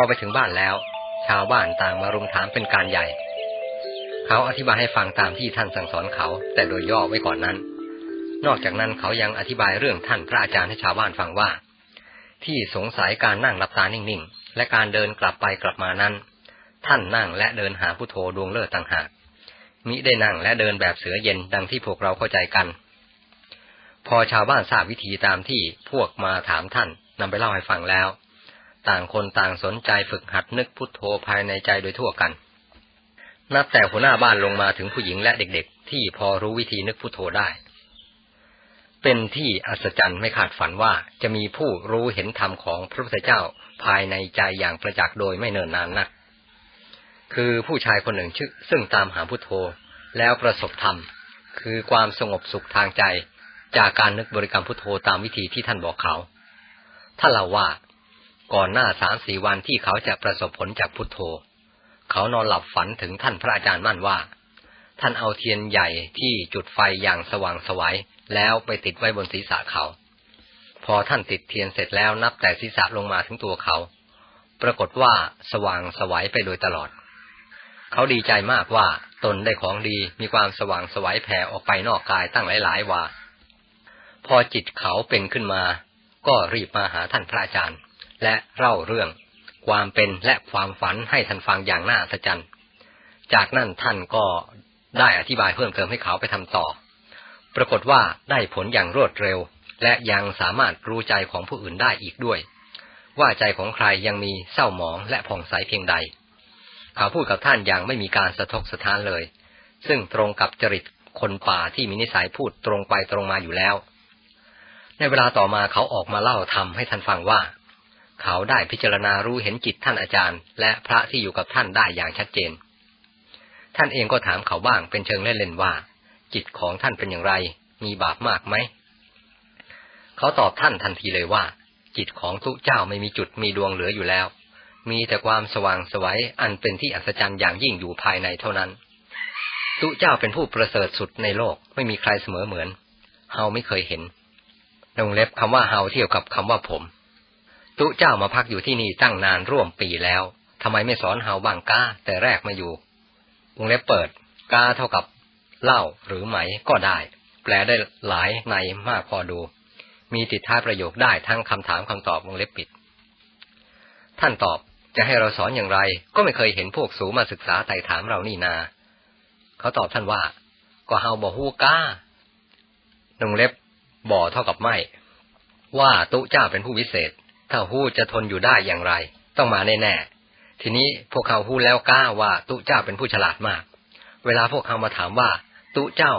อไปถึงบ้านแล้ว ชาวบ้านต่างมารุมถามเป็นการใหญ่ เขาอธิบายให้ฟังตามที่ท่านสั่งสอนเขา แต่โดยย่อไว้ก่อนนั้น นอกจากนั้นเขายังอธิบายเรื่องท่านพระอาจารย์ให้ชาวบ้านฟังว่า ที่สงสัยการนั่งหลับตานิ่งๆ และการเดินกลับไปกลับมานั้น ท่านนั่งและเดินหาพุทโธดวงเลิศต่างหากมิได้นั่งและเดินแบบเสือเย็นดังที่พวกเราเข้าใจกัน พอชาวบ้านทราบวิธีตามที่พวกมาถามท่านนำไปเล่าให้ฟังแล้ว ต่างคนต่างสนใจฝึกหัดนึกพุทโธภายในใจโดยทั่วกัน นับแต่หัวหน้าบ้านลงมาถึงผู้หญิงและเด็กๆ ที่พอรู้วิธีนึกพุทโธได้ เป็นที่อัศจรรย์ไม่ขาดฝันว่าจะมีผู้รู้เห็นธรรมของพระพุทธเจ้าภายในใจอย่างประจักษ์โดยไม่เนิ่นนานนัก คือผู้ชายคนหนึ่งชื่อซึ่งตามหาพุทโธแล้วประสบธรรม คือความสงบสุขทางใจ จากการนึกบริกรรมพุทโธตามวิธีที่ท่านบอกเขา ท่านเล่าว่า ก่อนหน้าสามสี่วันที่เขาจะประสบผลจากพุทโธ เขานอนหลับฝันถึงท่านพระอาจารย์มั่นว่า ท่านเอาเทียนใหญ่ที่จุดไฟอย่างสว่างสวยัยแล้วไปติดไว้บนศีรษะเขา พอท่านติดเทียนเสร็จแล้วนับแต่ศีรษะลงมาถึงตัวเขา ปรากฏว่าสว่างสวัยไปโดยตลอด เขาดีใจมากว่าตนได้ของดีมีความสว่างสวัยแผ่ออกไปนอกกายตั้งหลายๆวาพอจิตเขาเป็นขึ้นมา ก็รีบมาหาท่านพระอาจารย์ และเล่าเรื่อง ความเป็นและความฝันให้ท่านฟังอย่างน่าอัศจรรย์จากนั้นท่านก็ได้อธิบายเพิ่มเติมให้เขาไปทำต่อ ปรากฏว่าได้ผลอย่างรวดเร็ว และยังสามารถรู้ใจของผู้อื่นได้อีกด้วย ว่าใจของใครยังมีเศร้าหมองและผ่องใสเพียงใด เขาพูดกับท่านอย่างไม่มีการสะทกสะท้านเลย ซึ่งตรงกับจริตคนป่าที่มีนิสัยพูดตรงไปตรงมาอยู่แล้ว ในเวลาต่อมาเขาออกมาเล่าทำให้ท่านฟังว่า เขาได้พิจารณารู้เห็นจิตท่านอาจารย์ และพระที่อยู่กับท่านได้อย่างชัดเจน ท่านเองก็ถามเขาบ้างเป็นเชิงเล่นๆว่า จิตของท่านเป็นอย่างไร มีบาปมากไหม เขาตอบท่านทันทีเลยว่า จิตของทุกเจ้าไม่มีจุดมีดวงเหลืออยู่แล้ว มีแต่ความสว่างสวัยอันเป็นที่อัศจรรย์อย่างยิ่งอยู่ภายในเท่านั้น ตุเจ้าเป็นผู้ประเสริฐสุดในโลกไม่มีใครเสมอเหมือน เฮาไม่เคยเห็นลงเล็บคำว่าเฮาเทียวกับคำว่าผม ตุเจ้ามาพักอยู่ที่นี่ตั้งนานร่วมปีแล้วทำไมไม่สอนเฮาบางก้าแต่แรกมาอยู่วงเล็บเปิดกาเท่ากับเล่าหรือไหมก็ได้ แปลได้หลายในมากพอดู มีติดท้ายประโยคได้ทั้งคำถามคำตอบวงเล็บปิด ท่านตอบจะให้เราสอนอย่างไร ก็ไม่เคยเห็นพวกสูมาศึกษาไต่ถามเรานี่นา เขาตอบท่านว่า ก็เฮาบ่ฮู้ก้าวงเล็บบ่อเท่ากับไม่ ว่าตุเจ้าเป็นผู้วิเศษ ถ้าฮู้จะทนอยู่ได้อย่างไร ต้องมาแน่ๆทีนี้พวกเขาฮู้แล้วกล้าว่าตุเจ้าเป็นผู้ฉลาดมาก เวลาพวกเขามาถามว่า ตุเจ้า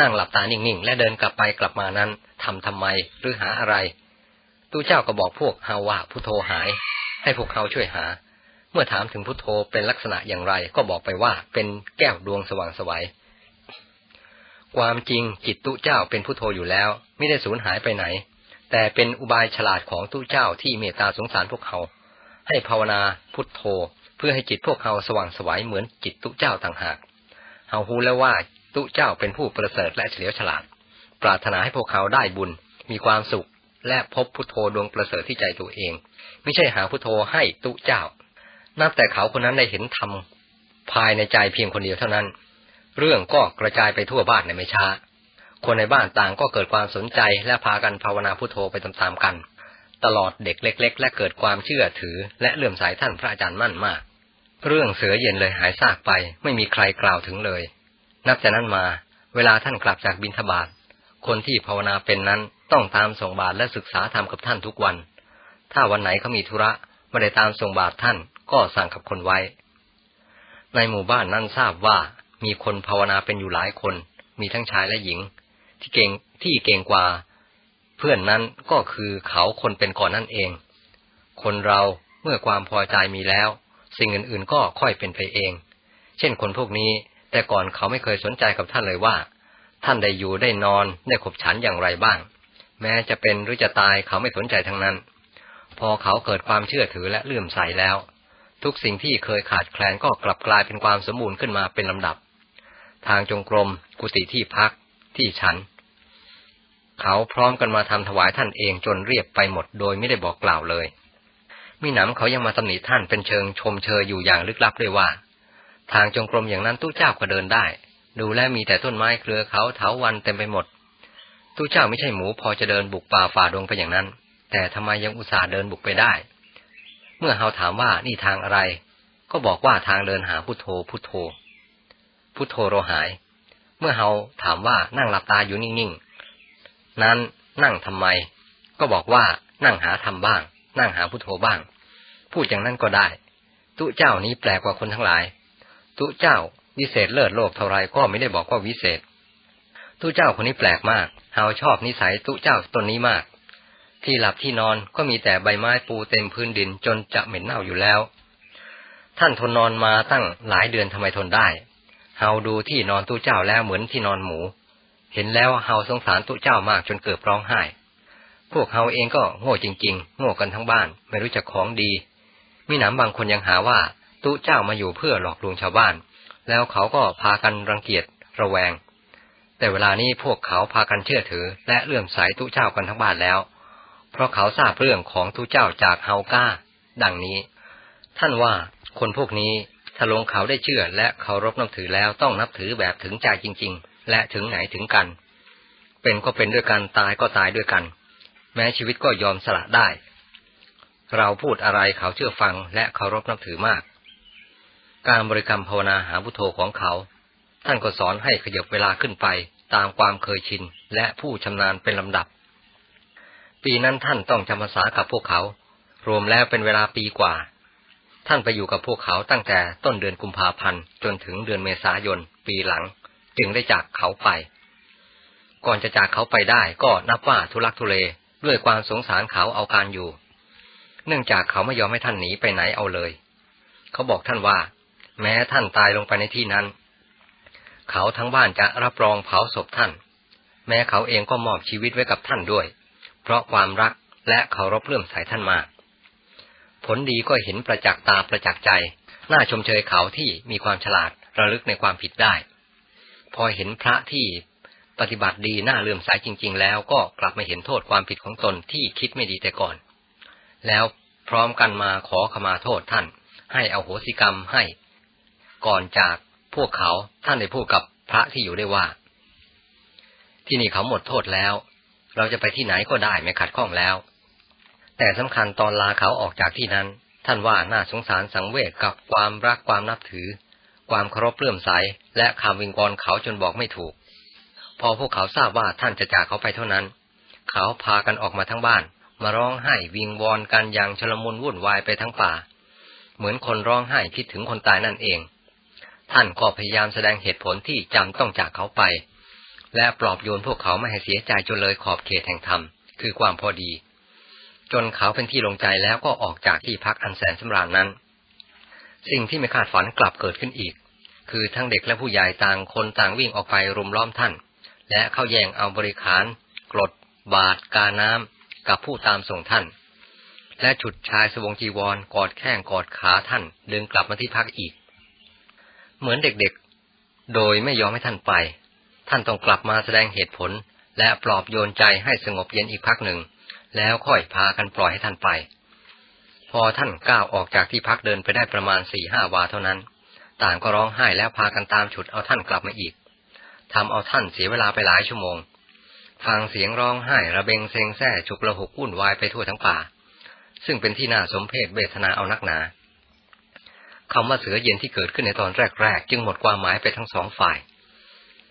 นั่งหลับตานิ่งๆ และเดินกลับไปกลับมานั้นทำทำไมหรือหาอะไร ตุเจ้าก็บอกพวกเฮาว่าพุทโธหาย ให้พวกเขาช่วยหา เมื่อถามถึงพุทโธเป็นลักษณะอย่างไร ก็บอกไปว่าเป็นแก้วดวงสว่างสวัยความจริงจิตตุเจ้าเป็นพุทโธอยู่แล้ว ไม่ได้สูญหายไปไหน แต่เป็นอุบายฉลาดของตุเจ้าที่เมตตาสงสารพวกเขา ให้ภาวนาพุทโธ เพื่อให้จิตพวกเขาสว่างสวัยเหมือนจิตตุเจ้าต่างหาก เฮาฮูแล้วว่าตุเจ้าเป็นผู้ประเสริฐและเฉลียวฉลาด ปรารถนาให้พวกเขาได้บุญ มีความสุข และพบพุทโธดวงประเสริฐที่ใจตัวเอง ไม่ใช่หาพุทโธให้ตุเจ้า นับแต่เขาคนนั้นได้เห็นธรรมภายในใจเพียงคนเดียวเท่านั้น เรื่องก็กระจายไปทั่วบ้านในไม่ช้า คนในบ้านต่างก็เกิดความสนใจและพากันภาวนาพุทโธไปตามๆกัน ตลอดเด็กเล็ก ๆ และเกิดความเชื่อถือ และเลื่อมใสท่านพระอาจารย์มั่นมาก เรื่องเสือเย็นเลยหายซากไป ไม่มีใครกล่าวถึงเลย นับจากนั้นมา เวลาท่านกลับจากบินทบาทคนที่ภาวนาเป็นนั้นต้องตามส่งบาตรและศึกษาธรรมกับท่านทุกวัน ถ้าวันไหนเขามีธุระไม่ได้ตามส่งบาตรท่านก็สั่งกับคนไว้ ในหมู่บ้านนั้นทราบว่ามีคนภาวนาเป็นอยู่หลายคน มีทั้งชายและหญิง ที่เก่งที่เก่งกว่า เพื่อนนั้นก็คือเขาคนเป็นก่อนนั่นเอง คนเราเมื่อความพอใจมีแล้ว สิ่งอื่นๆก็ค่อยเป็นไปเอง เช่นคนพวกนี้แต่ก่อนเขาไม่เคยสนใจกับท่านเลยว่า ท่านได้อยู่ได้นอนได้ขบฉันอย่างไรบ้าง แม้จะเป็นหรือจะตายเขาไม่สนใจทั้งนั้น พอเขาเกิดความเชื่อถือและเลื่อมใสแล้ว ทุกสิ่งที่เคยขาดแคลนก็กลับกลายเป็นความสมบูรณ์ขึ้นมาเป็นลำดับ ทางจงกรม กุฏิที่พัก ที่ฉัน เขาพร้อมกันมาทำถวายท่านเองจนเรียบไปหมดโดยไม่ได้บอกกล่าวเลย มีหนำเขายังมาตำหนิท่านเป็นเชิงชมเชยอยู่อย่างลึกลับด้วยว่า ทางจงกรมอย่างนั้นตู้เจ้าก็เดินได้ ดูแลมีแต่ต้นไม้เครือเขาเถาวันเต็มไปหมดตู้เจ้าไม่ใช่หมูพอจะเดินบุกป่าฝ่าดงไปอย่างนั้น แต่ทำไมยังอุตส่าห์เดินบุกไปได้ เมื่อเฮาถามว่านี่ทางอะไร ก็บอกว่าทางเดินหาพุทโธพุทโธพุทโธโรหาย เมื่อเฮาถามว่านั่งหลับตาอยู่นิ่งๆ นั้นนั่งทำไม ก็บอกว่านั่งหาทำบ้าง นั่งหาพุทโธบ้าง พูดอย่างนั้นก็ได้ ตุเจ้านี้แปลกกว่าคนทั้งหลาย ตุเจ้าวิเศษเลิศโลกเท่าไรก็ไม่ได้บอกว่าวิเศษ ตุเจ้าคนนี้แปลกมาก เฮาชอบนิสัยตุเจ้าตนนี้มาก ที่หลับที่นอนก็มีแต่ใบไม้ปูเต็มพื้นดินจนจะเหม็นเน่าอยู่แล้ว ท่านทนนอนมาตั้งหลายเดือนทำไมทนได้ เฮาดูที่นอนตุเจ้าแล้วเหมือนที่นอนหมู เห็นแล้วเฮาสงสารตุเจ้ามากจนเกิดร้องไห้ พวกเฮาเองก็โง่จริง ๆ โง่กันทั้งบ้าน ไม่รู้จักของดี มีหนำบางคนยังหาว่าตุเจ้ามาอยู่เพื่อหลอกลวงชาวบ้าน แล้วเขาก็พากันรังเกียจระแวง แต่เวลานี้พวกเขาพากันเชื่อถือ และเลื่อมใสตุเจ้ากันทั้งบ้านแล้ว เพราะเขาทราบเรื่องของตุเจ้าจากเฮาก้า ดังนี้ ท่านว่าคนพวกนี้ ถ้าลงเขาได้เชื่อและเคารพนับถือแล้วต้องนับถือแบบถึงใจจริง ๆ และถึงไหนถึงกัน เป็นก็เป็นด้วยกันตายก็ตายด้วยกัน แม้ชีวิตก็ยอมสละได้ เราพูดอะไรเขาเชื่อฟังและเคารพนับถือมาก การบริกรรมภาวนาหาพุทโธของเขา ท่านก็สอนให้ขยับเวลาขึ้นไปตามความเคยชินและผู้ชำนาญเป็นลำดับ ปีนั้นท่านต้องจำพรรษากับพวกเขา รวมแล้วเป็นเวลาปีกว่า ท่านไปอยู่กับพวกเขาตั้งแต่ต้นเดือนกุมภาพันธ์จนถึงเดือนเมษายน ปีหลัง จึงได้จากเขาไป ก่อนจะจากเขาไปได้ก็นับว่าทุลักทุเลด้วยความสงสารเขาเอาการอยู่ เนื่องจากเขาไม่ยอมให้ท่านหนีไปไหนเอาเลย เขาบอกท่านว่า แม้ท่านตายลงไปในที่นั้น เขาทั้งบ้านจะรับรองเผาศพท่าน แม้เขาเองก็มอบชีวิตไว้กับท่านด้วย เพราะความรักและเคารพเลื่อมใสท่านมาก ผลดีก็เห็นประจักษ์ตาประจักษ์ใจ น่าชมเชยเขาที่มีความฉลาดระลึกในความผิดได้ พอเห็นพระที่ปฏิบัติดีน่าเลื่อมใสจริง ๆ แล้วก็กลับมาเห็นโทษความผิดของตนที่คิดไม่ดีแต่ก่อน แล้วพร้อมกันมาขอขมาโทษท่าน ให้เอาโหสิกรรมให้ ก่อนจากพวกเขาท่านได้พูดกับพระที่อยู่ได้ว่า ที่นี่เขาหมดโทษแล้ว เราจะไปที่ไหนก็ได้ไม่ขัดข้องแล้ว แต่สำคัญตอนลาเขาออกจากที่นั้น ท่านว่าน่าสงสารสังเวชกับความรักความนับถือ ความเคารพเลื่อมใส และคำวิงวอนเขาจนบอกไม่ถูก พอพวกเขาทราบว่าท่านจะจากเขาไปเท่านั้น เขาพากันออกมาทั้งบ้าน มาร้องไห้วิงวอนกันอย่างชลมุนวุ่นวายไปทั้งป่า เหมือนคนร้องไห้คิดถึงคนตายนั่นเอง ท่านก็พยายามแสดงเหตุผลที่จำต้องจากเขาไป และปลอบโยนพวกเขาไม่ให้เสียใจจนเลยขอบเขตแห่งธรรมคือความพอดี จนเขาเป็นที่ลงใจแล้วก็ออกจากที่พักอันแสนสำราญนั้น สิ่งที่ไม่คาดฝันกลับเกิดขึ้นอีก คือทั้งเด็กและผู้ใหญ่ต่างคนต่างวิ่งออกไปรุมล้อมท่าน และเข้าแย่งเอาบริขาร กรด บาทกาน้ำกับผู้ตามส่งท่าน และฉุดชายสวงจีวรกอดแข้งกอดขาท่านดึงกลับมาที่พักอีก เหมือนเด็กๆ โดยไม่ยอมให้ท่านไป ท่านต้องกลับมาแสดงเหตุผลและปลอบโยนใจให้สงบเย็นอีกพักหนึ่ง แล้วค่อยพากันปล่อยให้ท่านไป พอท่านก้าวออกจากที่พักเดินไปได้ประมาณสี่ห้าวาเท่านั้น ต่างก็ร้องไห้แล้วพากันตามฉุดเอาท่านกลับมาอีกทำเอาท่านเสียเวลาไปหลายชั่วโมง ฟังเสียงร้องไห้ระเบงเซงแซ่ฉุกระหุกวุ่นวายไปทั่วทั้งป่า ซึ่งเป็นที่น่าสมเพชเวทนาเอานักหนาคำว่าเสือเย็นที่เกิดขึ้นในตอนแรกๆ จึงหมดความหมายไปทั้งสองฝ่าย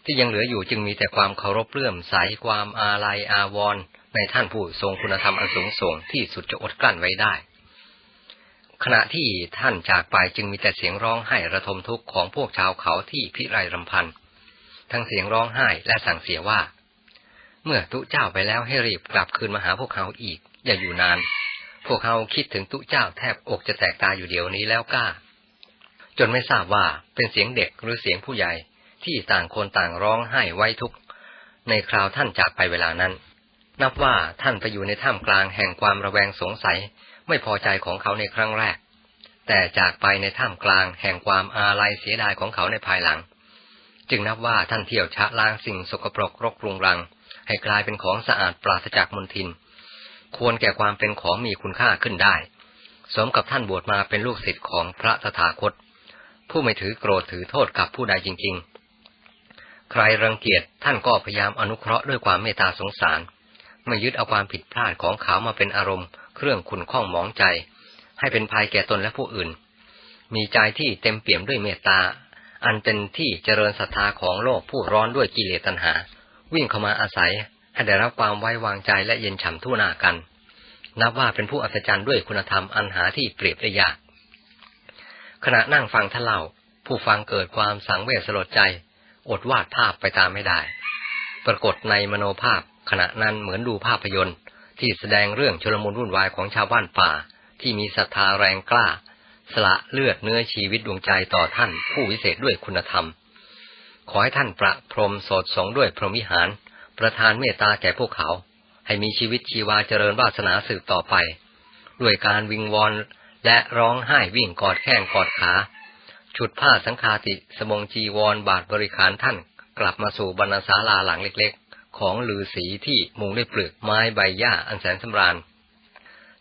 ที่ยังเหลืออยู่จึงมีแต่ความเคารพเลื่อมใสความอาลัยอาวรณ์ ในท่านผู้ทรงคุณธรรมอันสูงส่งที่สุดจะอดกลั้นไว้ได้ ขณะที่ท่านจากไปจึงมีแต่เสียงร้องไห้ระทมทุกข์ของพวกชาวเขาที่พิไรรำพัน ทั้งเสียงร้องไห้และสั่งเสียว่า เมื่อตุเจ้าไปแล้วให้รีบกลับคืนมาหาพวกเขาอีก อย่าอยู่นาน พวกเขาคิดถึงตุเจ้าแทบอกจะแตกตาอยู่เดี๋ยวนี้แล้วก้า จนไม่ทราบว่าเป็นเสียงเด็กหรือเสียงผู้ใหญ่ที่ต่างคนต่างร้องไห้ไว้ทุกในคราวท่านจากไปเวลานั้น นับว่าท่านไปอยู่ในถ้ำกลางแห่งความระแวงสงสัยไม่พอใจของเขาในครั้งแรก แต่จากไปในถ้ำกลางแห่งความอาลัยเสียดายของเขาในภายหลัง จึงนับว่าท่านเที่ยวชะล้างสิ่งสกปรกรกรุงรัง ให้กลายเป็นของสะอาดปราศจากมลทิน ควรแก่ความเป็นของมีคุณค่าขึ้นได้ สมกับท่านบวชมาเป็นลูกศิษย์ของพระตถาคต ผู้ไม่ถือโกรธถือโทษกับผู้ใดจริง ๆ ใครรังเกียจท่านก็พยายามอนุเคราะห์ด้วยความเมตตาสงสาร ไม่ยึดเอาความผิดพลาดของเขามาเป็นอารมณ์ เครื่องขุนข้องหมองใจ ให้เป็นภัยแก่ตนและผู้อื่น มีใจที่เต็มเปี่ยมด้วยเมตตา อันเป็นที่เจริญศรัทธาของโลกผู้ร้อนด้วยกิเลสตัณหา วิ่งเข้ามาอาศัยให้ได้รับความไว้วางใจและเย็นฉ่ำทั่นากัน นับว่าเป็นผู้อัศจรรย์ด้วยคุณธรรมอันหาที่เปรียบได้ยาก ขณะนั่งฟังท่านเล่า ผู้ฟังเกิดความสังเวชสลดใจ อดวาดภาพไปตามไม่ได้ ปรากฏในมโนภาพ ขณะนั้นเหมือนดูภาพยนตร์ ที่แสดงเรื่องชลมุนวุ่นวายของชาวบ้านป่า ที่มีศรัทธาแรงกล้า สละเลือดเนื้อชีวิตดวงใจต่อท่าน ผู้วิเศษด้วยคุณธรรม ขอให้ท่านประพรมโสดสงด้วยพรหมิหาร ประทานเมตตาแก่พวกเขา ให้มีชีวิตชีวาเจริญวาสนาสืบต่อไป ด้วยการวิงวอนและร้องไห้วิ่งกอดแข้งกอดขาฉุดผ้าสังคาติสมงจีวรบาทบริขารท่านกลับมาสู่บรรณศาลาหลังเล็กๆ ของลือสีที่มุงด้วยเปลือกไม้ใบหญ้าอันแสนสำราญ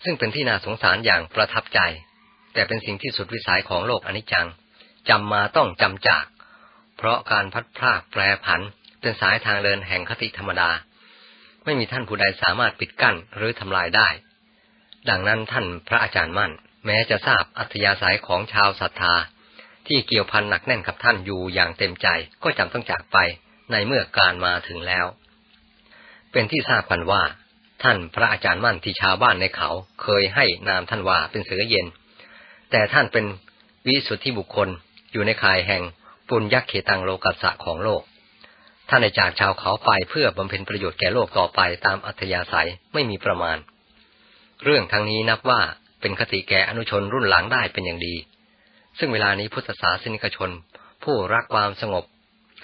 ซึ่งเป็นที่น่าสงสารอย่างประทับใจ แต่เป็นสิ่งที่สุดวิสัยของโลกอนิจจังจำมาต้องจำจาก เพราะการพัดพรากแปรผันเป็นสายทางเดินแห่งคติธรรมดา ไม่มีท่านผู้ใดสามารถปิดกั้นหรือทำลายได้ ดังนั้นท่านพระอาจารย์มั่น แม้จะทราบอัธยาศัยของชาวศรัทธา ที่เกี่ยวพันหนักแน่นกับท่านอยู่อย่างเต็มใจก็จำต้องจากไปในเมื่อการมาถึงแล้ว เป็นที่ทราบกันว่า ท่านพระอาจารย์มั่นที่ชาวบ้านในเขาเคยให้นามท่านว่าเป็นเสือเย็น แต่ท่านเป็นวิสุทธิบุคคลอยู่ในข่ายแห่งปุญญเขตังโลกัสสะของโลก ท่านได้จากชาวเขาไปเพื่อบำเพ็ญประโยชน์แก่โลกต่อไปตามอัธยาศัยไม่มีประมาณ เรื่องทั้งนี้นับว่าเป็นคติแก่อนุชนรุ่นหลังได้เป็นอย่างดี ซึ่งเวลานี้พุทธศาสนิกชน ผู้รักความสงบ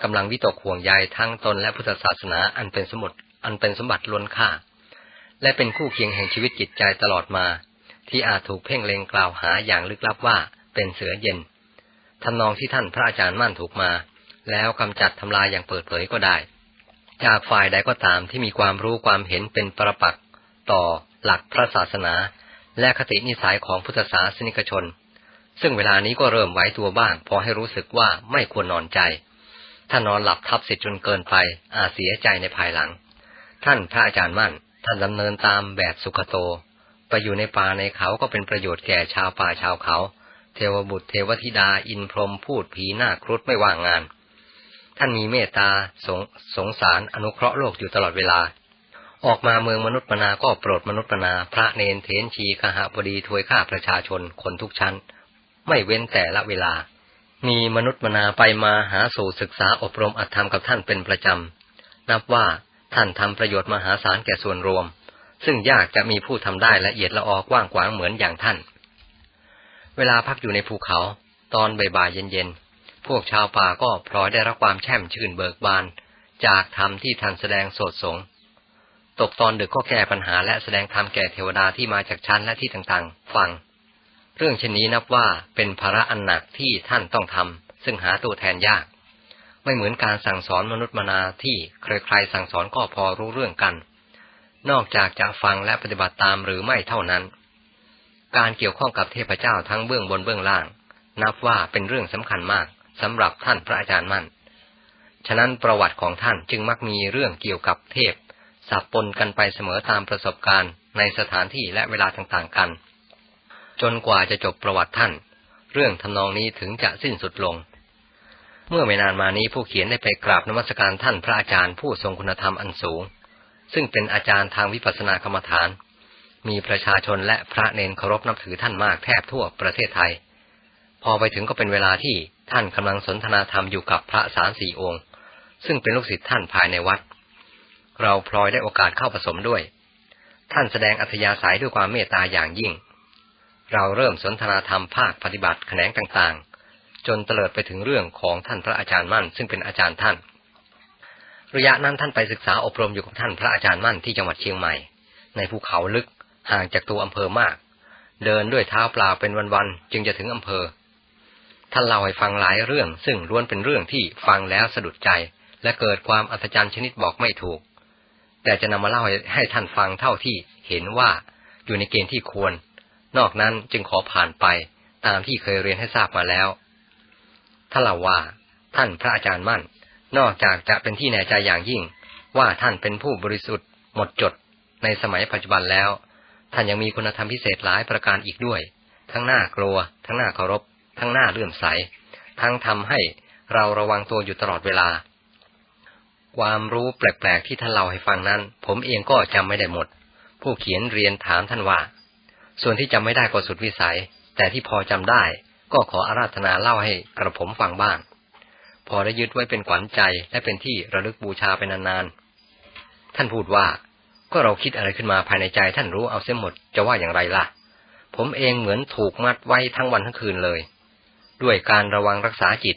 กำลังวิตกห่วงใยทั้งตนและพุทธศาสนาอันเป็นสมุด อันเป็นสมบัติล้นค่า และเป็นคู่เคียงแห่งชีวิตจิตใจตลอดมา ที่อาจถูกเพ่งเล็งกล่าวหาอย่างลึกลับว่าเป็นเสือเย็นทำนองที่ท่านพระอาจารย์มั่นถูกมา แล้วกำจัดทำลายอย่างเปิดเผยก็ได้ จากฝ่ายใดก็ตามที่มีความรู้ความเห็นเป็นประปักษ์ต่อหลักพระศาสนา และคตินิสัยของพุทธศาสนิกชน ซึ่งเวลานี้ก็เริ่มไว้ตัวบ้างพอให้รู้สึกว่าไม่ควรนอนใจ ถ้านอนหลับทับสิทธิ์จนเกินไปอาจเสียใจในภายหลัง ท่านพระอาจารย์มั่น ท่านดำเนินตามแบบสุขโต ไปอยู่ในป่าในเขาก็เป็นประโยชน์แก่ชาวป่าชาวเขา เทวบุตรเทวธิดาอินพรหมพูดผีหน้าครุฑไม่ว่างงาน ท่านมีเมตตาสงสงสารอนุเคราะห์โลกอยู่ตลอดเวลา ออกมาเมืองมนุษย์มนาก็โปรดมนุษย์มนาพระเนนเทนชีคหบดีถวยข้าประชาชนคนทุกชั้น ไม่เว้นแต่ละเวลา มีมนุษย์มนาไปมาหาสู่ศึกษาอบรมอัตธรรมกับท่านเป็นประจำนับว่า ท่านทำประโยชน์มหาศาลแก่ส่วนรวม ซึ่งยากจะมีผู้ทำได้ละเอียดละออกว้างขวางเหมือนอย่างท่าน เวลาพักอยู่ในภูเขา ตอนบ่ายเย็นพวกชาวป่าก็พลอยได้รับความแช่มชื่นเบิกบาน จากธรรมที่ท่านแสดงโสดสง ตกตอนดึกก็แก้ปัญหาและแสดงธรรมแก่เทวดาที่มาจากชั้นและที่ต่างๆ ฟัง เรื่องเช่นนี้นับว่าเป็นภาระอันหนักที่ท่านต้องทำซึ่งหาตัวแทนยาก ไม่เหมือนการสั่งสอนมนุษย์มนาที่ใครๆสั่งสอนก็พอรู้เรื่องกัน นอกจากจะฟังและปฏิบัติตามหรือไม่เท่านั้น การเกี่ยวข้องกับเทพเจ้าทั้งเบื้องบนเบื้องล่าง นับว่าเป็นเรื่องสำคัญมากสำหรับท่านพระอาจารย์มั่น ฉะนั้นประวัติของท่านจึงมักมีเรื่องเกี่ยวกับเทพสับปนกันไปเสมอตามประสบการณ์ในสถานที่และเวลาต่างๆกัน จนกว่าจะจบประวัติท่าน เรื่องทำนองนี้ถึงจะสิ้นสุดลง เมื่อไม่นานมานี้ผู้เขียนได้ไปกราบนมัสการท่านพระอาจารย์ผู้ทรงคุณธรรมอันสูง ซึ่งเป็นอาจารย์ทางวิปัสสนากรรมฐาน มีประชาชนและพระเนนเคารพนับถือท่านมากแทบทั่วประเทศไทย พอไปถึงก็เป็นเวลาที่ท่านกำลังสนทนาธรรมอยู่กับพระสามสี่องค์ ซึ่งเป็นลูกศิษย์ท่านภายในวัด เราพลอยได้โอกาสเข้าผสมด้วย ท่านแสดงอัธยาศัยด้วยความเมตตาอย่างยิ่ง เราเริ่มสนทนาธรรมภาคปฏิบัติแขนงต่างๆ จนเตลิดไปถึงเรื่องของท่านพระอาจารย์มั่น ซึ่งเป็นอาจารย์ท่าน ระยะนั้นท่านไปศึกษาอบรมอยู่กับท่านพระอาจารย์มั่นที่จังหวัดเชียงใหม่ ในภูเขาลึกห่างจากตัวอำเภอมาก เดินด้วยเท้าเปล่าเป็นวันๆจึงจะถึงอำเภอ ท่านเล่าให้ฟังหลายเรื่อง ซึ่งล้วนเป็นเรื่องที่ฟังแล้วสะดุดใจ และเกิดความอัศจรรย์ชนิดบอกไม่ถูก แต่จะนำมาเล่าให้ท่านฟังเท่าที่เห็นว่าอยู่ในเกณฑ์ที่ควร นอกนั้นจึงขอผ่านไปตามที่เคยเรียนให้ทราบมาแล้ว ท่านเล่าว่า ท่านพระอาจารย์มั่น นอกจากจะเป็นที่แน่ใจอย่างยิ่ง ว่าท่านเป็นผู้บริสุทธิ์ หมดจด ในสมัยปัจจุบันแล้ว ท่านยังมีคุณธรรมพิเศษหลายประการอีกด้วย ทั้งหน้ากลัว ทั้งหน้าเคารพ ทั้งหน้าเลื่อมใส ทั้งทำให้เราระวังตัวอยู่ตลอดเวลา ความรู้แปลกๆที่ท่านเล่าให้ฟังนั้น ผมเองก็จำไม่ได้หมด ผู้เขียนเรียนถามท่านว่า ส่วนที่จำไม่ได้ก็สุดวิสัย แต่ที่พอจำได้ ก็ขออาราธนาเล่าให้กระผมฟังบ้าง พอได้ยึดไว้เป็นขวัญใจและเป็นที่ระลึกบูชาไปนานๆ ท่านพูดว่าก็เราคิดอะไรขึ้นมาภายในใจท่านรู้เอาเสียหมดจะว่าอย่างไรล่ะ ผมเองเหมือนถูกมัดไว้ทั้งวันทั้งคืนเลย ด้วยการระวังรักษาจิต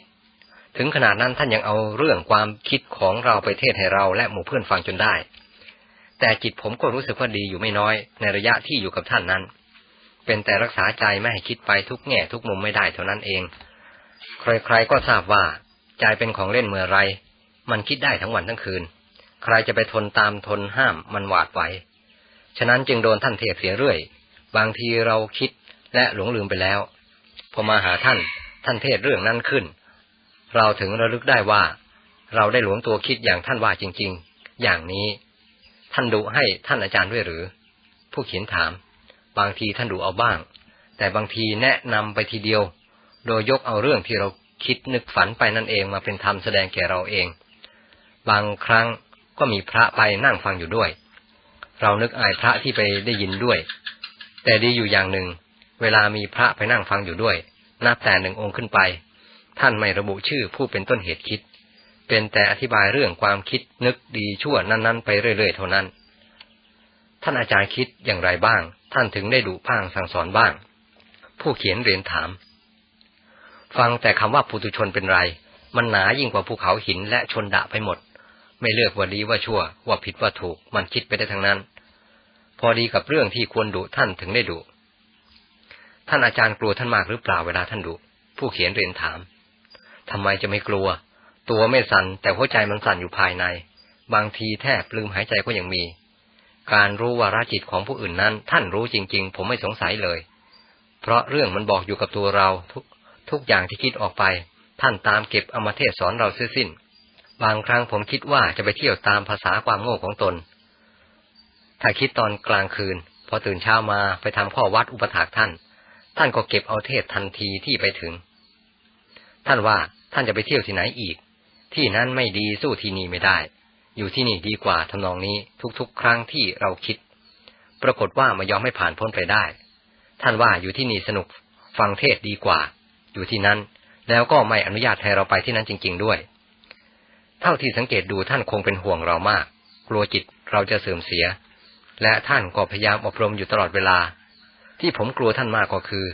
ถึงขนาดนั้นท่านยังเอาเรื่องความคิดของเราไปเทศให้เราและหมู่เพื่อนฟังจนได้ แต่จิตผมก็รู้สึกว่าดีอยู่ไม่น้อยในระยะที่อยู่กับท่านนั้น เป็นแต่รักษาใจไม่ให้คิดไปทุกแง่ทุกมุมไม่ได้เท่านั้นเอง ใครๆก็ทราบว่า ใจเป็นของเล่นเมื่อไร มันคิดได้ทั้งวันทั้งคืน ใครจะไปทนตามทนห้ามมันหวาดไหวฉะนั้นจึงโดนท่านเทศเสียเรื่อย บางทีเราคิดและหลงลืมไปแล้ว พอมาหาท่านท่านเทศเรื่องนั้นขึ้น เราถึงระลึกได้ว่า เราได้หลวมตัวคิดอย่างท่านว่าจริง ๆ อย่างนี้ ท่านดุให้ท่านอาจารย์ด้วยหรือ ผู้เขียนถาม บางทีท่านดุเอาบ้าง แต่บางทีแนะนำไปทีเดียว โดยยกเอาเรื่องที่เราคิดนึกฝันไปนั่นเองมาเป็นธรรมแสดงแก่เราเอง บางครั้งก็มีพระไปนั่งฟังอยู่ด้วย เรานึกอายพระที่ไปได้ยินด้วย แต่ดีอยู่อย่างหนึ่ง เวลามีพระไปนั่งฟังอยู่ด้วย นับแต่หนึ่งองค์ขึ้นไป ท่านไม่ระบุชื่อผู้เป็นต้นเหตุคิด เป็นแต่อธิบายเรื่องความคิดนึกดีชั่วนั้น ๆ ไปเรื่อย ๆ เท่านั้น ท่านอาจารย์คิดอย่างไรบ้าง ท่านถึงได้ดุพางสั่งสอนบ้าง ผู้เขียนเรียนถาม ฟังแต่คำว่าปุตุชนเป็นไร มันหนายิ่งกว่าภูเขาหินและชนดะไปหมด ไม่เลือกว่าดีว่าชั่ว ว่าผิดว่าถูก มันคิดไปได้ทั้งนั้น พอดีกับเรื่องที่ควรดุท่านถึงได้ดุท่านอาจารย์กลัวท่านมากหรือเปล่าเวลาท่านดุผู้เขียนเรียนถามทำไมจะไม่กลัว ตัวไม่สั่นแต่หัวใจมันสั่นอยู่ภายใน บางทีแทบลืมหายใจก็ยังมี การรู้วาระจิตของผู้อื่นนั้น ท่านรู้จริง ๆ ผมไม่สงสัยเลย เพราะเรื่องมันบอกอยู่กับตัวเราทุกทุกอย่างที่คิดออกไป ท่านตามเก็บเอามาเทศสอนเราเสียสิ้น บางครั้งผมคิดว่าจะไปเที่ยวตามภาษาความโง่ของตน ถ้าคิดตอนกลางคืน พอตื่นเช้ามาไปทำข้อวัดอุปถากท่าน ท่านก็เก็บเอาเทศทันทีที่ไปถึง ท่านว่าท่านจะไปเที่ยวที่ไหนอีก ที่นั้นไม่ดีสู้ที่นี่ไม่ได้ อยู่ที่นี่ดีกว่าทำนองนี้ทุกๆ ครั้งที่เราคิด ปรากฏว่าไม่ยอมให้ผ่านพ้นไปได้ ท่านว่าอยู่ที่นี่สนุกฟังเทศดีกว่า อยู่ที่นั้น แล้วก็ไม่อนุญาตให้เราไปที่นั้นจริง ๆด้วย เท่าที่สังเกตดูท่านคงเป็นห่วงเรามาก กลัวจิตเราจะเสื่อมเสีย และท่านก็พยายามอบรมอยู่ตลอดเวลา ที่ผมกลัวท่านมากก็คือ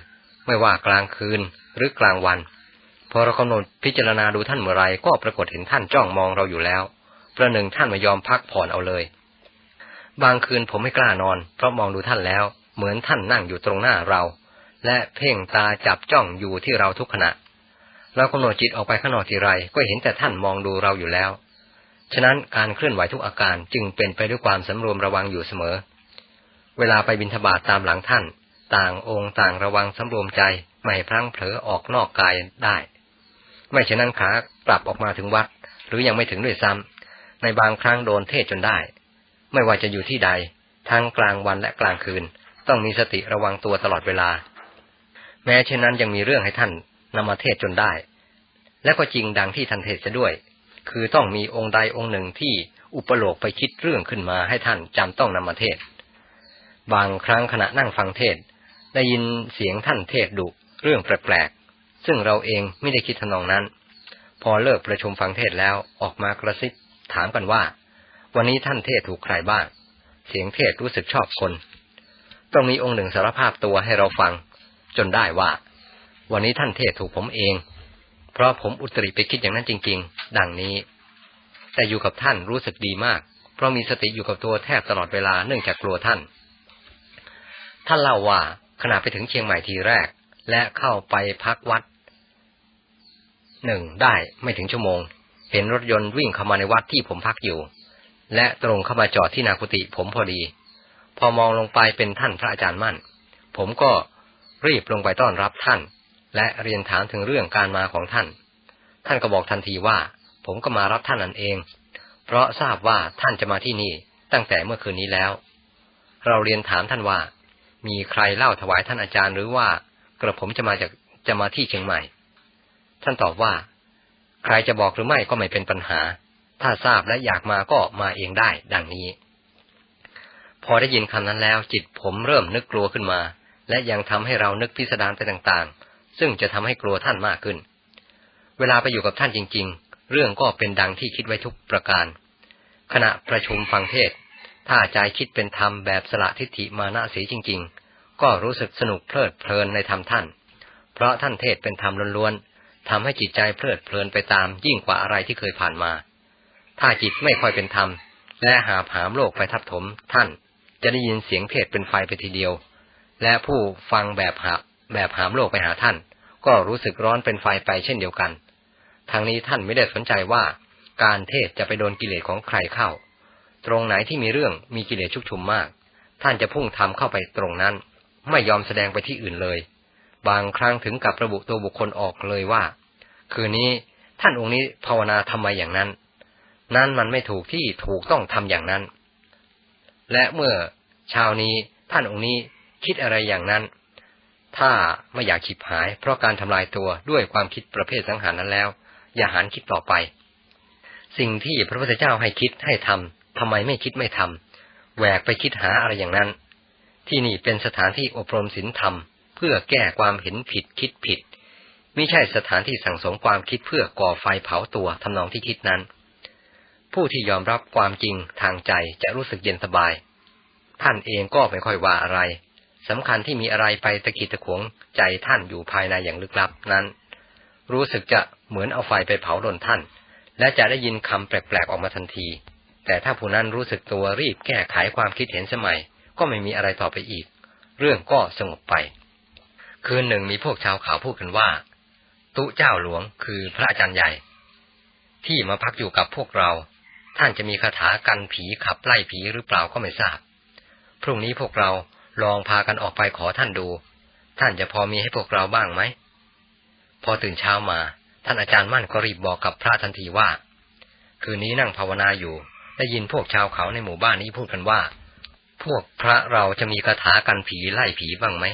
ไม่ว่ากลางคืนหรือกลางวันพอเรากำหนดพิจารณาดูท่านเมื่อไรก็ปรากฏเห็นท่านจ้องมองเราอยู่แล้ว ประหนึ่งท่านไม่ยอมพักผ่อนเอาเลย บางคืนผมไม่กล้านอน เพราะมองดูท่านแล้ว เหมือนท่านนั่งอยู่ตรงหน้าเรา และเพ่งตาจับจ้องอยู่ที่เราทุกขณะ เรากำหนดจิตออกไปข้างนอกทีไร ก็เห็นแต่ท่านมองดูเราอยู่แล้ว ฉะนั้นการเคลื่อนไหวทุกอาการจึงเป็นไปด้วยความสำรวมระวังอยู่เสมอ เวลาไปบิณฑบาตตามหลังท่าน ต่างองค์ต่างระวังสำรวมใจไม่พลั้งเผลอออกนอกกายได้ ไม่เช่นนั้นขากลับออกมาถึงวัด หรือยังไม่ถึงด้วยซ้ำ ในบางครั้งโดนเทศจนได้ ไม่ว่าจะอยู่ที่ใด ทั้งกลางวันและกลางคืน ต้องมีสติระวังตัวตลอดเวลา แม้เช่นนั้นยังมีเรื่องให้ท่านนำมาเทศจนได้ และก็จริงดังที่ท่านเทศจะด้วย คือต้องมีองค์ใดองค์หนึ่งที่อุปโลกไปคิดเรื่องขึ้นมาให้ท่านจำต้องนำมาเทศ บางครั้งขณะนั่งฟังเทศ ได้ยินเสียงท่านเทศดุเรื่องแปลกๆซึ่งเราเองไม่ได้คิดทนองนั้น พอเลิกประชุมฟังเทศแล้วออกมากระซิบ ถามกันว่า วันนี้ท่านเทศถูกใครบ้าง เสียงเทศรู้สึกชอบคน ต้องมีองค์หนึ่งสารภาพตัวให้เราฟัง จนได้ว่า วันนี้ท่านเทศถูกผมเอง เพราะผมอุตริไปคิดอย่างนั้นจริง ๆ ดังนี้ แต่อยู่กับท่านรู้สึกดีมาก เพราะมีสติอยู่กับตัวแทบตลอดเวลาเนื่องจากกลัวท่าน ท่านเล่าว่าขณะไปถึงเชียงใหม่ทีแรก และเข้าไปพักวัดหนึ่งได้ไม่ถึงชั่วโมง เห็นรถยนต์วิ่งเข้ามาในวัดที่ผมพักอยู่ และตรงเข้ามาจอดที่นากุฏิผมพอดี พอมองลงไปเป็นท่านพระอาจารย์มั่น ผมก็รีบลงไปต้อนรับท่าน และเรียนถามถึงเรื่องการมาของท่าน ท่านก็บอกทันทีว่า ผมก็มารับท่านนั่นเอง เพราะทราบว่าท่านจะมาที่นี่ตั้งแต่เมื่อคืนนี้แล้ว เราเรียนถามท่านว่า มีใครเล่าถวายท่านอาจารย์หรือว่ากระผมจะมาจากจะมาที่เชียงใหม่ ท่านตอบว่า ใครจะบอกหรือไม่ก็ไม่เป็นปัญหา ถ้าทราบและอยากมาก็มาเองได้ ดังนี้ พอได้ยินคำนั้นแล้ว จิตผมเริ่มนึกกลัวขึ้นมา และยังทำให้เรานึกพิสดารไปต่างๆ ซึ่งจะทำให้กลัวท่านมากขึ้น เวลาไปอยู่กับท่านจริง ๆ เรื่องก็เป็นดังที่คิดไว้ทุกประการ ขณะประชุมฟังเทศ ถ้าใจคิดเป็นธรรมแบบสละทิฏฐิมานะสีจริง ๆ ก็รู้สึกสนุกเพลิดเพลินในธรรมท่าน เพราะท่านเทศเป็นธรรมล้วนๆ ทำให้จิตใจเพลิดเพลินไปตามยิ่งกว่าอะไรที่เคยผ่านมา ถ้าจิตไม่ค่อยเป็นธรรม และหาผามโลกไปทับถมท่าน จะได้ยินเสียงเทศเป็นไฟไปทีเดียว และผู้ฟังแบบหาแบบหามโลกไปหาท่าน ก็รู้สึกร้อนเป็นไฟไปเช่นเดียวกัน ทางนี้ท่านไม่ได้สนใจว่าการเทศจะไปโดนกิเลสของใครเข้า ตรงไหนที่มีเรื่องมีกิเลสชุกชุมมาก ท่านจะพุ่งทำเข้าไปตรงนั้น ไม่ยอมแสดงไปที่อื่นเลย บางครั้งถึงกับระบุตัวบุคคลออกเลยว่า คืนนี้ท่านองค์นี้ภาวนาทำไมอย่างนั้น นั่นมันไม่ถูกที่ถูกต้องทำอย่างนั้น และเมื่อเช้านี้ท่านองค์นี้คิดอะไรอย่างนั้น ถ้าไม่อยากฉิบหาย เพราะการทำลายตัวด้วยความคิดประเภทสังหารนั้นแล้ว อย่าหันคิดต่อไป สิ่งที่พระพุทธเจ้าให้คิดให้ทำทำไมไม่คิดไม่ทำแหวกไปคิดหาอะไรอย่างนั้น ที่นี่เป็นสถานที่อบรมศีลธรรม พื่อแก้ความเห็นผิดคิดผิด ไม่ใช่สถานที่สั่งสมความคิดเพื่อก่อไฟเผาตัวทำนองที่คิดนั้น ผู้ที่ยอมรับความจริงทางใจจะรู้สึกเย็นสบาย ท่านเองก็ไม่ค่อยว่าอะไรสำคัญที่มีอะไรไปตะกิดตะขวงใจท่านอยู่ภายในอย่างลึกลับนั้น รู้สึกจะเหมือนเอาไฟไปเผาโดนท่าน และจะได้ยินคำแปลกๆออกมาทันที แต่ถ้าผู้นั้นรู้สึกตัวรีบแก้ไขความคิดเห็นสมัย ก็ไม่มีอะไรต่อไปอีก เรื่องก็สงบไป คืนหนึ่งมีพวกชาวเขาพูดกันว่า ตุเจ้าหลวงคือพระอาจารย์ใหญ่ ที่มาพักอยู่กับพวกเรา ท่านจะมีคาถากันผีขับไล่ผีหรือเปล่าก็ไม่ทราบ พรุ่งนี้พวกเราลองพากันออกไปขอท่านดู ท่านจะพอมีให้พวกเราบ้างไหม พอตื่นเช้ามา ท่านอาจารย์มั่นก็รีบบอกกับพระทันทีว่า คืนนี้นั่งภาวนาอยู่ ได้ยินพวกชาวเขาในหมู่บ้านนี้พูดกันว่า พวกพระเราจะมีคาถากันผีไล่ผีบ้างไหม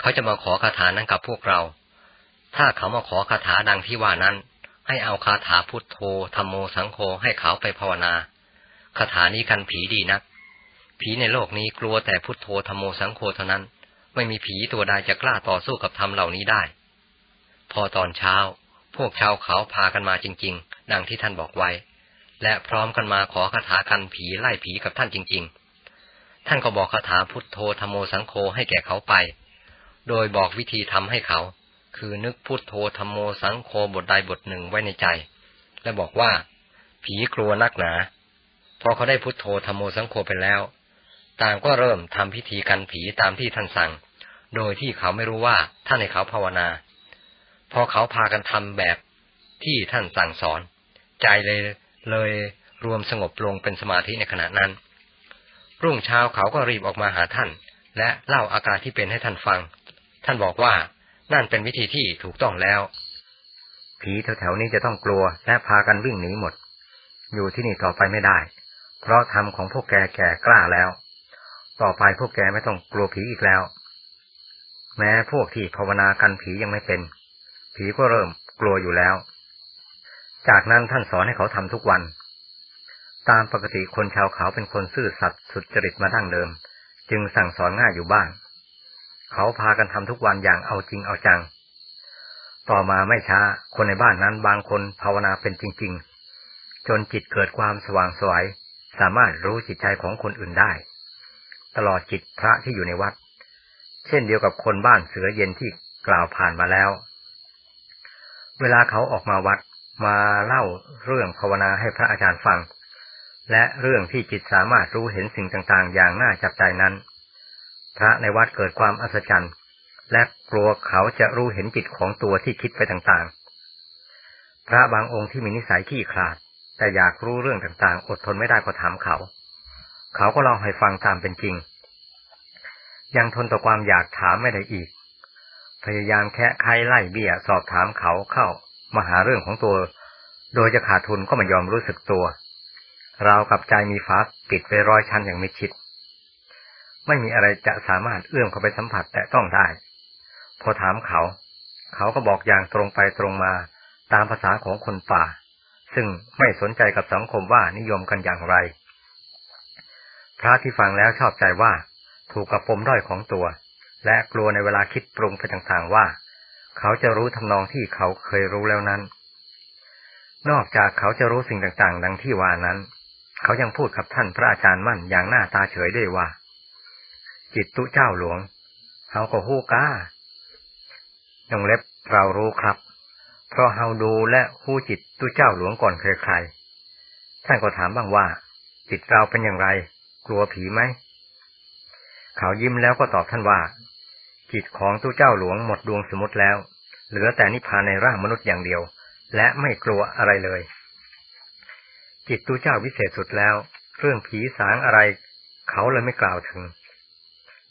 เขาจะมาขอคาถานั้นกับพวกเรา ถ้าเขามาขอคาถาดังที่ว่านั้น ให้เอาคาถาพุทโธธรรมโมสังโฆให้เขาไปภาวนา คาถานี้กันผีดีนัก ผีในโลกนี้กลัวแต่พุทโธธรรมโมสังโฆเท่านั้น ไม่มีผีตัวใดจะกล้าต่อสู้กับธรรมเหล่านี้ได้ พอตอนเช้า พวกชาวเขาพากันมาจริง ๆ ดังที่ท่านบอกไว้ และพร้อมกันมาขอคาถากันผีไล่ผีกับท่านจริง ๆ ท่านก็บอกคาถาพุทโธธรรมโมสังโฆให้แก่เขาไป โดยบอกวิธีทำให้เขา คือนึกพุทโธธรรมโมสังโฆบทใดบทหนึ่งไว้ในใจ และบอกว่า ผีกลัวนักหนา พอเขาได้พุทโธธรรมโมสังโฆไปแล้ว ต่างก็เริ่มทำพิธีกันผีตามที่ท่านสั่ง โดยที่เขาไม่รู้ว่าท่านในเขาภาวนา พอเขาพากันทำแบบที่ท่านสั่งสอน ใจเลยเลยรวมสงบลงเป็นสมาธิในขณะนั้น รุ่งเช้าเขาก็รีบออกมาหาท่าน และเล่าอาการที่เป็นให้ท่านฟัง ท่านบอกว่านั่นเป็นวิธีที่ถูกต้องแล้ว ผีแถวๆนี้จะต้องกลัวและพากันวิ่งหนีหมด อยู่ที่นี่ต่อไปไม่ได้ เพราะธรรมของพวกแกแก่กล้าแล้ว ต่อไปพวกแกไม่ต้องกลัวผีอีกแล้ว แม้พวกที่ภาวนากันผียังไม่เป็น ผีก็เริ่มกลัวอยู่แล้ว จากนั้นท่านสอนให้เขาทำทุกวัน ตามปกติคนชาวเขาเป็นคนซื่อสัตย์สุจริตมาดั้งเดิม จึงสั่งสอนง่ายอยู่บ้าง เขาพากันทำทุกวันอย่างเอาจริงเอาจัง ต่อมาไม่ช้าคนในบ้านนั้นบางคนภาวนาเป็นจริง ๆ จนจิตเกิดความสว่างสวยสามารถรู้จิตใจของคนอื่นได้ ตลอดจิตพระที่อยู่ในวัด เช่นเดียวกับคนบ้านเสือเย็นที่กล่าวผ่านมาแล้ว เวลาเขาออกมาวัดมาเล่าเรื่องภาวนาให้พระอาจารย์ฟัง และเรื่องที่จิตสามารถรู้เห็นสิ่งต่างๆ อย่างน่าจับใจนั้น พระในวัดเกิดความอัศจรรย์ และกลัวเขาจะรู้เห็นจิตของตัวที่คิดไปต่างๆ พระบางองค์ที่มีนิสัยขี้ขลาด แต่อยากรู้เรื่องต่างๆ อดทนไม่ได้ก็ถามเขา เขาก็เล่าให้ฟังตามเป็นจริง ยังทนต่อความอยากถามไม่ได้อีก พยายามแค่ไขไล่เบี้ยสอบถามเขาเข้ามาหาเรื่องของตัว โดยจะขาดทุนก็ไม่ยอมรู้สึกตัว เรากับใจมีฟ้าปิดไปร้อยชั้นอย่างมิดชิด ไม่มีอะไรจะสามารถเอื้อมเข้าไปสัมผัสแต่ต้องได้ พอถามเขา เขาก็บอกอย่างตรงไปตรงมาตามภาษาของคนป่า ซึ่งไม่สนใจกับสังคมว่านิยมกันอย่างไร พระที่ฟังแล้วชอบใจว่า ถูกกับปมด้อยของตัว และกลัวในเวลาคิดปรุงไปต่างๆว่า เขาจะรู้ทำนองที่เขาเคยรู้แล้วนั้น นอกจากเขาจะรู้สิ่งต่างๆ ดังที่ว่านั้น เขายังพูดกับท่านพระอาจารย์มั่นอย่างหน้าตาเฉยด้วยว่า จิตตุเจ้าหลวงเขาก็ฮู้ก้ายงเล็บเรารู้ครับ เพราะเฮาดูและหู้จิตตุเจ้าหลวงก่อนใครๆท่านก็ถามบ้างว่า จิตเราเป็นอย่างไร กลัวผีไหมเขายิ้มแล้วก็ตอบท่านว่า จิตของตุเจ้าหลวงหมดดวงสมุติแล้ว เหลือแต่นิพพานในร่างมนุษย์อย่างเดียว และไม่กลัวอะไรเลย จิตตุเจ้าวิเศษสุดแล้ว เรื่องผีสางอะไร เขาเลยไม่กล่าวถึง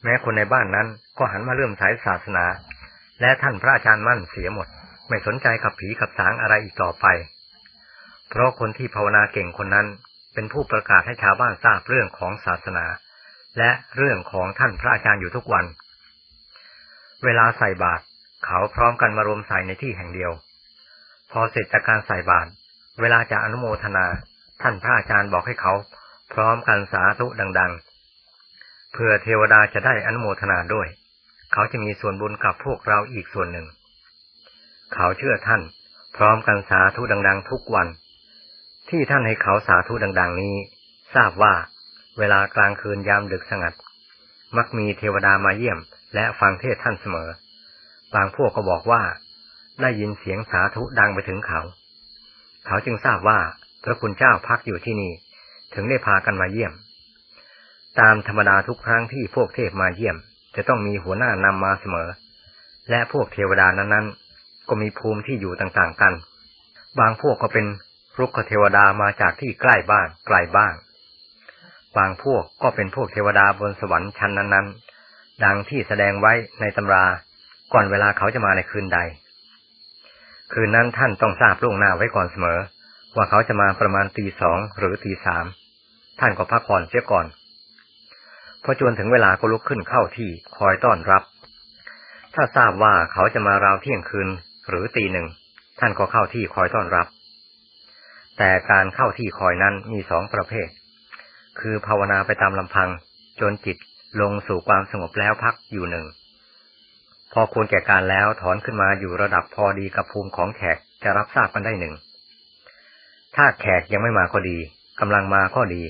แม้คนในบ้านนั้นก็หันมาเริ่มสายศาสนา และท่านพระอาจารย์มั่นเสียหมด ไม่สนใจกับผีกับสางอะไรอีกต่อไป เพราะคนที่ภาวนาเก่งคนนั้น เป็นผู้ประกาศให้ชาวบ้านทราบเรื่องของศาสนา และเรื่องของท่านพระอาจารย์อยู่ทุกวัน เวลาใส่บาตรเขาพร้อมกันมารวมใส่ในที่แห่งเดียว พอเสร็จจากการใส่บาตรเวลาจะอนุโมทนา ท่านพระอาจารย์บอกให้เขา พร้อมกันสาธุดังๆ เพื่อเทวดาจะได้อนุโมทนาด้วย เขาจะมีส่วนบุญกับพวกเราอีกส่วนหนึ่ง เขาเชื่อท่าน พร้อมกันสาธุดัง ๆ ทุกวัน ที่ท่านให้เขาสาธุดัง ๆ นี้ ทราบว่า เวลากลางคืนยามดึกสงัด มักมีเทวดามาเยี่ยม และฟังเทศท่านเสมอ บางพวกก็บอกว่า ได้ยินเสียงสาธุดังไปถึงเขา เขาจึงทราบว่าพระคุณเจ้าพักอยู่ที่นี่ ถึงได้พากันมาเยี่ยม ตามธรรมดาทุกครั้งที่พวกเทพมาเยี่ยม จะต้องมีหัวหน้านำมาเสมอ และพวกเทวดานั้นๆ ก็มีภูมิที่อยู่ต่างๆกัน บางพวกก็เป็นรุกขเทวดามาจากที่ใกล้บ้างไกลบ้างบางพวกก็เป็นพวกเทวดาบนสวรรค์ชั้นนั้นๆ ดังที่แสดงไว้ในตำราก่อนเวลาเขาจะมาในคืนใด คืนนั้นท่านต้องทราบล่วงหน้าไว้ก่อนเสมอ ว่าเขาจะมาประมาณตีสองหรือตีสามท่านก็พักผ่อนเสียก่อน พอจวนถึงเวลาก็ลุกขึ้นเข้าที่คอยต้อนรับ ถ้าทราบว่าเขาจะมาราวเที่ยงคืนหรือตีหนึ่ง ท่านก็เข้าที่คอยต้อนรับ แต่การเข้าที่คอยนั้นมีสองประเภท คือภาวนาไปตามลำพัง จนจิตลงสู่ความสงบแล้วพักอยู่หนึ่ง พอควรแก่การแล้วถอนขึ้นมาอยู่ระดับพอดีกับภูมิของแขกจะรับทราบกันได้หนึ่ง ถ้าแขกยังไม่มาก็ดีกำลังมาก็ดี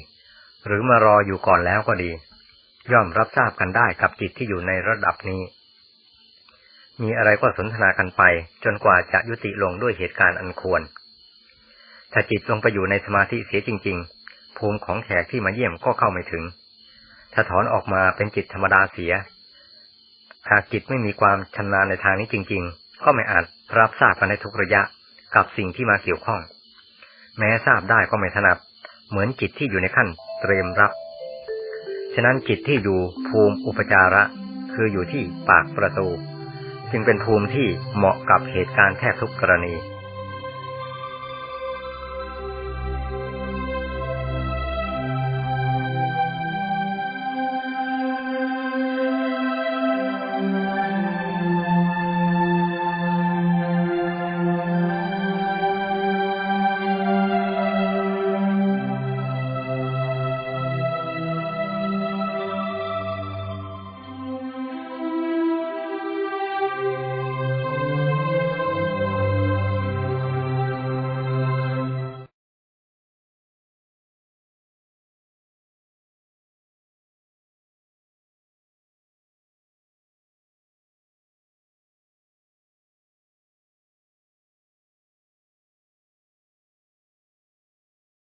หรือมารออยู่ก่อนแล้วก็ดี ย่อมรับทราบกันได้กับจิตที่อยู่ในระดับนี้ มีอะไรก็สนทนากันไป จนกว่าจะยุติลงด้วยเหตุการณ์อันควร ถ้าจิตลงไปอยู่ในสมาธิเสียจริง ๆ ภูมิของแขกที่มาเยี่ยมก็เข้าไม่ถึง ถ้าถอนออกมาเป็นจิตธรรมดาเสีย หากจิตไม่มีความชำนาญในทางนี้จริง ๆ ก็ไม่อาจรับทราบกันในทุกระยะกับสิ่งที่มาเกี่ยวข้อง แม้ทราบได้ก็ไม่ถนัด เหมือนจิตที่อยู่ในขั้นเตรียมรับ ฉะนั้นจิตที่อยู่ภูมิอุปจาระ คืออยู่ที่ปากประตู จึงเป็นภูมิที่เหมาะกับเหตุการณ์แทบทุกกรณี